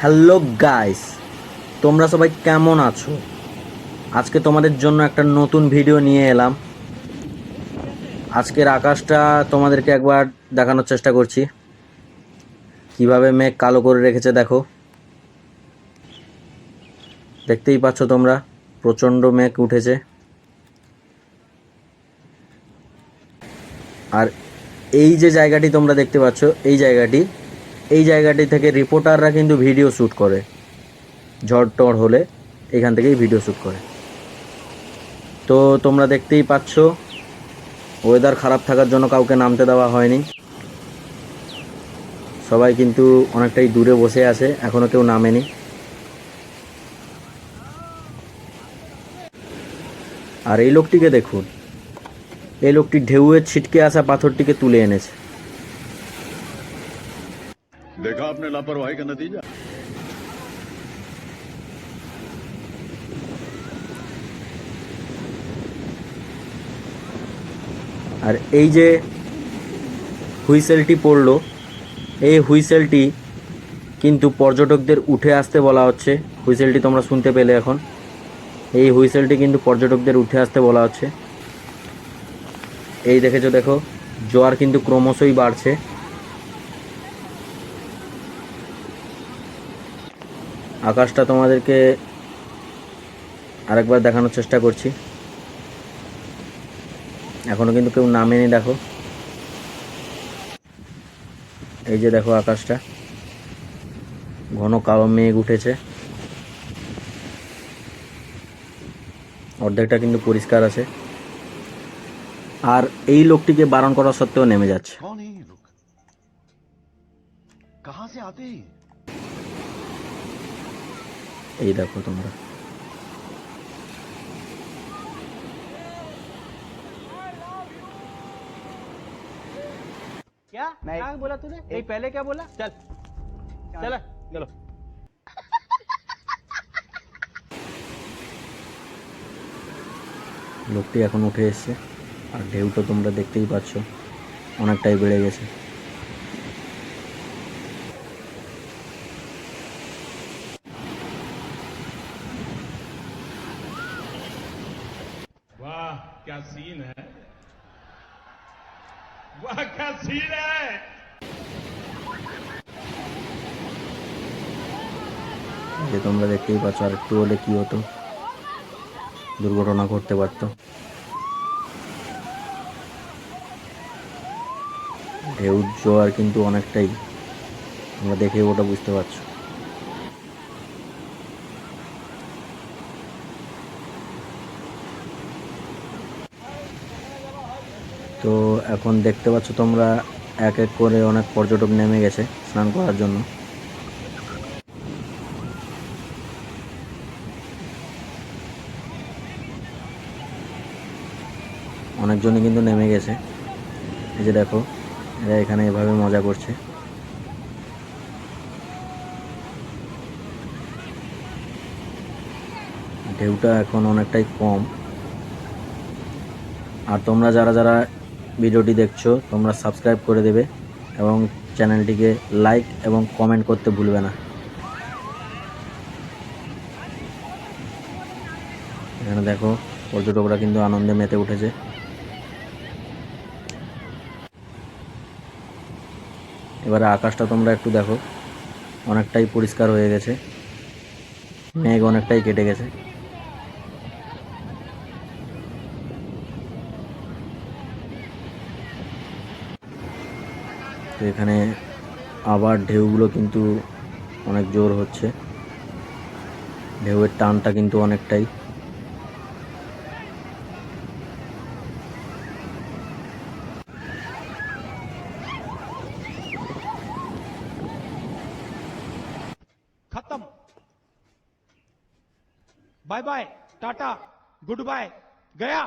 Hello guys, তোমরা সবাই কেমন আছো? আজকে তোমাদের জন্য একটা নতুন ভিডিও নিয়ে এলাম। আজকের আকাশটা তোমাদেরকে একবার দেখানোর চেষ্টা করছি। কীভাবে মেঘ কালো করে রেখেছে দেখো। দেখতেই পাচ্ছ তোমরা, প্রচণ্ড মেঘ উঠেছে। আর এই যে জায়গাটি তোমরা দেখতে পাচ্ছ, এই জায়গাটি এই জায়গাটি থেকে রিপোর্টাররা কিন্তু ভিডিও শ্যুট করে। ঝড় টড় হলে এখান থেকেই ভিডিও শ্যুট করে। তো তোমরা দেখতেই পাচ্ছ ওয়েদার খারাপ থাকার জন্য কাউকে নামতে দেওয়া হয়নি। সবাই কিন্তু অনেকটাই দূরে বসে আছে এখনও কেউ নামেনি। আর এই লোকটিকে দেখুন, এই লোকটি ঢেউয়ের ছিটকে আসা পাথরটিকে তুলে এনেছে। देखा आपने लापरवाही का नतीजा আর এই যে হুইসেলটি পড়লো এই হুইসেলটি কিন্তু পর্যটকদের উঠে আসতে বলা হচ্ছে হুইসেলটি তোমরা শুনতে পেলে এখন এই হুইসেলটি কিন্তু পর্যটকদের উঠে আসতে বলা হচ্ছে এই দেখেছো দেখো জোয়ার কিন্তু ক্রমশই বাড়ছে আকাশটা তোমাদেরকে আরেকবার দেখানোর চেষ্টা করছি। এখনও কিন্তু কেউ নামেনি, দেখো। এই যে দেখো আকাশটা। ঘন কালো মেঘ উঠেছে। অর্ধেকটা কিন্তু পরিষ্কার আছে। আর এই লোকটিকে বারণ করা সত্ত্বেও নেমে যাচ্ছে। এই দেখো তোমরা क्या क्या बोला तूने नहीं पहले क्या बोला चल चल चलो লোকটি এখন উঠে এসছে আর ঢেউটা তোমরা দেখতেই পাচ্ছ অনেকটাই বেড়ে গেছে क्या सीन है वाह क्या सीन है এই যে তোমরা দেখতেই পাচ্ছ আর একটু হলে কি হতো দুর্ঘটনা ঘটতে পারতো ঢেউ জোয়ার কিন্তু অনেকটাই তোমরা দেখে ওটা বুঝতে পারছো তো এখন দেখতে পাচ্ছ তোমরা এক এক করে অনেক পর্যটক নেমে গেছে স্নান করার জন্য। অনেকজনই কিন্তু নেমে গেছে। এই যে দেখো, এরা এখানে এভাবে মজা করছে। ঢেউটা এখন অনেকটাই কম। আর তোমরা যারা যারা ভিডিওটি দেখছ, তোমরা সাবস্ক্রাইব করে দেবে এবং চ্যানেলটিকে লাইক এবং কমেন্ট করতে ভুলবে না। এখানে দেখো, পর্যটকরা কিন্তু আনন্দে মেতে উঠেছে। এবারে আকাশটা তোমরা একটু দেখো, অনেকটাই পরিষ্কার হয়ে গেছে। মেঘ অনেকটাই কেটে গেছে। তো এখানে আবার ঢেউগুলো কিন্তু অনেক জোর হচ্ছে। ঢেউয়ের টানটা কিন্তু অনেকটাই। খতম। Bye bye, tata, good bye, Gaya.